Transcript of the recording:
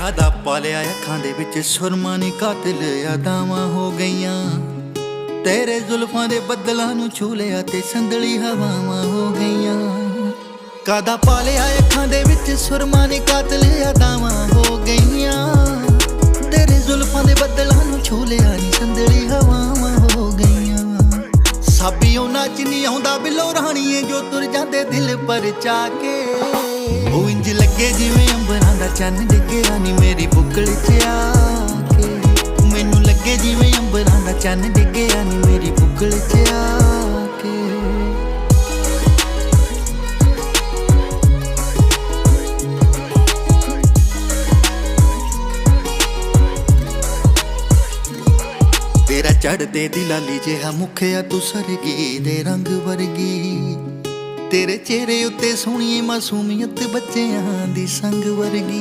ਕਾਦਾ ਪਾਲਿਆ ਅੱਖਾਂ ਦੇ ਵਿੱਚ ਸੁਰਮਾ ਨੀ ਕਾਤਲ ਯਾਦਾਵਾਂ ਹੋ ਗਈਆਂ। ਤੇਰੇ ਜ਼ੁਲਫਾਂ ਦੇ ਬੱਦਲਾਂ ਨੂੰ ਛੂ ਲਿਆ ਤੇ ਸੰਦਲੀ ਹਵਾਵਾਂ ਹੋ ਗਈਆਂ। ਕਾਦਾ ਪਾਲਿਆ ਅੱਖਾਂ ਦੇ ਵਿੱਚ ਸੁਰਮਾ ਨੀ ਕਾਤਲ ਯਾਦਾਵਾਂ ਹੋ ਗਈਆਂ। ਤੇਰੇ ਜ਼ੁਲਫਾਂ ਦੇ ਬੱਦਲਾਂ ਨੂੰ ਛੂ ਲਿਆ ਨੀ, ਸੰਦਲੀ ਹਵਾਵਾਂ ਹੋ ਗਈਆਂ। ਸਾਬੀ ਉਹਨਾਂ ਚ ਨਹੀਂ ਆਉਂਦਾ, ਬਿਲੋ ਰਾਣੀਏ ਜੋ ਤੁਰ ਜਾਂਦੇ ਦਿਲ ਪਰ ਚਾ ਕੇ ਉਹ ਇੰਜ ਲੱਗੇ ਚੰਨ ਡਿੱਗਿਆ ਨੀ ਮੇਰੀ ਬੁੱਕਲ ਚ ਆ ਕੇ। ਮੈਨੂੰ ਲੱਗੇ ਜਿਵੇਂ ਅੰਬਰਾਂ ਦਾ ਚੰਨ ਡਿੱਗਿਆ ਨੀ ਮੇਰੀ ਬੁੱਕਲ ਚ ਆ ਤੇਰਾ ਚੜਦੇ ਦੀ ਲਾਲੀ ਜਿਹਾ ਮੁਖਿਆ ਤੂੰ ਸਰਗੀ ਦੇ ਰੰਗ ਵਰਗੀ। ਤੇਰੇ ਚਿਹਰੇ ਉੱਤੇ ਸੋਹਣੀ ਮਾਸੂਮੀਅਤ ਬੱਚਿਆਂ ਦੀ ਸੰਗ ਵਰਗੀ।